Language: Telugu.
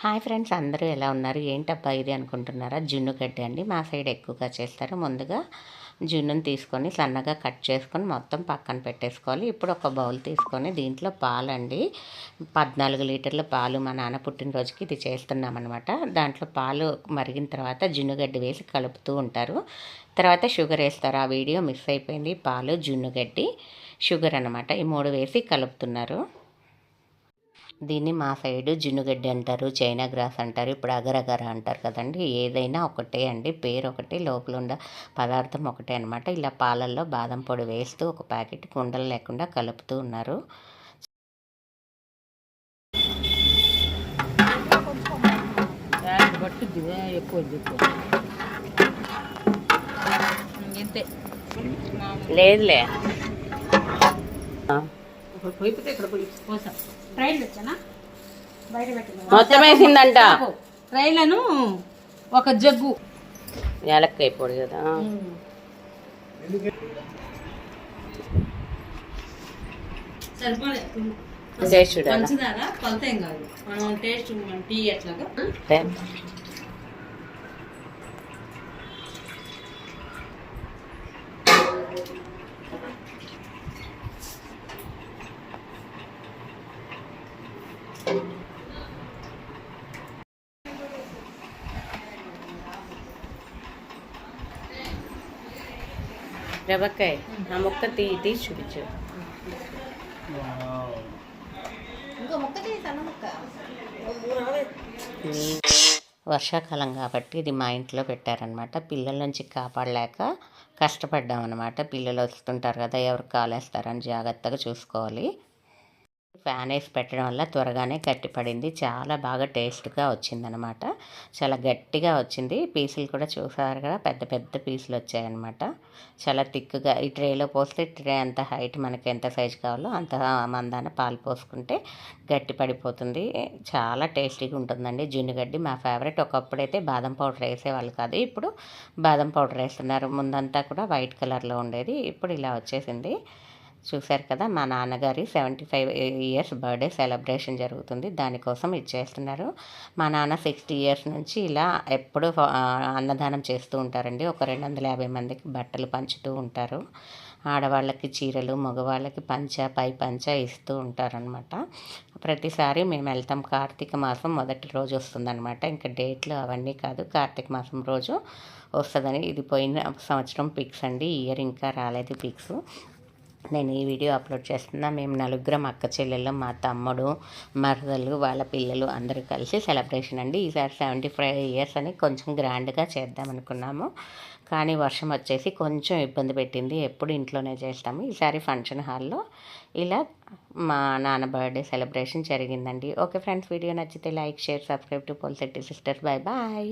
హాయ్ ఫ్రెండ్స్ అందరూ ఎలా ఉన్నారు? ఏంటబ్బా ఇది అనుకుంటున్నారా? జున్ను గడ్డి అండి మా సైడ్ ఎక్కువగా చేస్తారు. ముందుగా జున్నును తీసుకొని సన్నగా కట్ చేసుకొని మొత్తం పక్కన పెట్టేసుకోవాలి. ఇప్పుడు ఒక బౌల్ తీసుకొని దీంట్లో పాలండి. పద్నాలుగు లీటర్ల పాలు మా నాన్న పుట్టినరోజుకి ఇది చేస్తున్నామన్నమాట. దాంట్లో పాలు మరిగిన తర్వాత జున్నుగడ్డి వేసి కలుపుతూ ఉంటారు. తర్వాత షుగర్ వేస్తారు. ఆ వీడియో మిస్ అయిపోయింది. పాలు జున్నుగడ్డి షుగర్ అనమాట ఈ మూడు వేసి కలుపుతున్నారు. దీన్ని మా సైడు జిన్నుగడ్డి అంటారు చైనా గ్రాస్ అంటారు ఇప్పుడు అగరగర అంటారు కదండి. ఏదైనా ఒకటే అండి. పేరు ఒకటి లోపల ఉన్న పదార్థం ఒకటే అనమాట ఇలా పాలల్లో బాదం పొడి వేస్తూ ఒక ప్యాకెట్ కుండలు లేకుండా కలుపుతూ ఉన్నారు. లేదులే. వచ్చానా బయట పెట్టిన మొత్తం వేసిందంట. ట్రైలను ఒక జగ్గు. యాలక్కాయ పొడి కదా సరిపోలేదు పంచదార కొలత ఏం కాదు. మనం టేస్ట్ టీ ఎట్లాగా? రవకాయ ఆ ముక్క తీ తీసి చూపించు. వర్షాకాలం కాబట్టి ఇది మా ఇంట్లో పెట్టారనమాట పిల్లల నుంచి కాపాడలేక కష్టపడ్డాం అనమాట పిల్లలు వస్తుంటారు కదా ఎవరు కాలేస్తారని జాగ్రత్తగా చూసుకోవాలి. ఫ్యాన్ వేసి పెట్టడం వల్ల త్వరగానే గట్టిపడింది చాలా బాగా టేస్ట్గా వచ్చిందనమాట. చాలా గట్టిగా వచ్చింది. పీసులు కూడా చూసారు కదా పెద్ద పెద్ద పీసులు వచ్చాయన్నమాట. చాలా థిక్గా ఈ ట్రేలో పోస్తే ట్రే అంత హైట్ మనకి ఎంత సైజు కావాలో అంత మందాన పాలు పోసుకుంటే గట్టి పడిపోతుంది. చాలా టేస్టీగా ఉంటుందండి. జున్నుగడ్డి మా ఫేవరెట్. ఒకప్పుడైతే బాదం పౌడర్ వేసేవాళ్ళు కాదు ఇప్పుడు బాదం పౌడర్ వేస్తున్నారు. ముందంతా కూడా వైట్ కలర్లో ఉండేది. ఇప్పుడు ఇలా వచ్చేసింది. చూశారు కదా మా నాన్నగారి seventy five years birthday celebration జరుగుతుంది. దానికోసం ఇచ్చేస్తున్నారు మా నాన్న సిక్స్టీ ఇయర్స్ నుంచి ఇలా ఎప్పుడూ అన్నదానం చేస్తూ ఉంటారండి. ఒక రెండు వందల యాభై మందికి బట్టలు పంచుతూ ఉంటారు. ఆడవాళ్ళకి చీరలు మగవాళ్ళకి పంచ పై పంచ ఇస్తూ ఉంటారనమాట ప్రతిసారి మేము వెళ్తాం. కార్తీక మాసం మొదటి రోజు వస్తుందన్నమాట. ఇంకా డేట్లు అవన్నీ కాదు కార్తీక మాసం రోజు వస్తుందని. ఇది పోయిన సంవత్సరం పిక్స్ అండి. ఇయర్ ఇంకా రాలేదు పిక్స్. నేను ఈ వీడియో అప్లోడ్ చేస్తున్నా. మేము నలుగురం అక్క చెల్లెళ్ళు మా తమ్ముడు మరదలు వాళ్ళ పిల్లలు అందరూ కలిసి సెలబ్రేషన్ అండి. ఈసారి సెవెంటీ ఫైవ్ ఇయర్స్ అని కొంచెం గ్రాండ్గా చేద్దాం అనుకున్నాము. కానీ వర్షం వచ్చేసి కొంచెం ఇబ్బంది పెట్టింది. ఎప్పుడు ఇంట్లోనే చేస్తాము. ఈసారి ఫంక్షన్ హాల్లో ఇలా మా నాన్న బర్త్డే సెలబ్రేషన్ జరిగిందండి. ఓకే ఫ్రెండ్స్ వీడియో నచ్చితే like share subscribe to Polsetti sisters. Bye bye.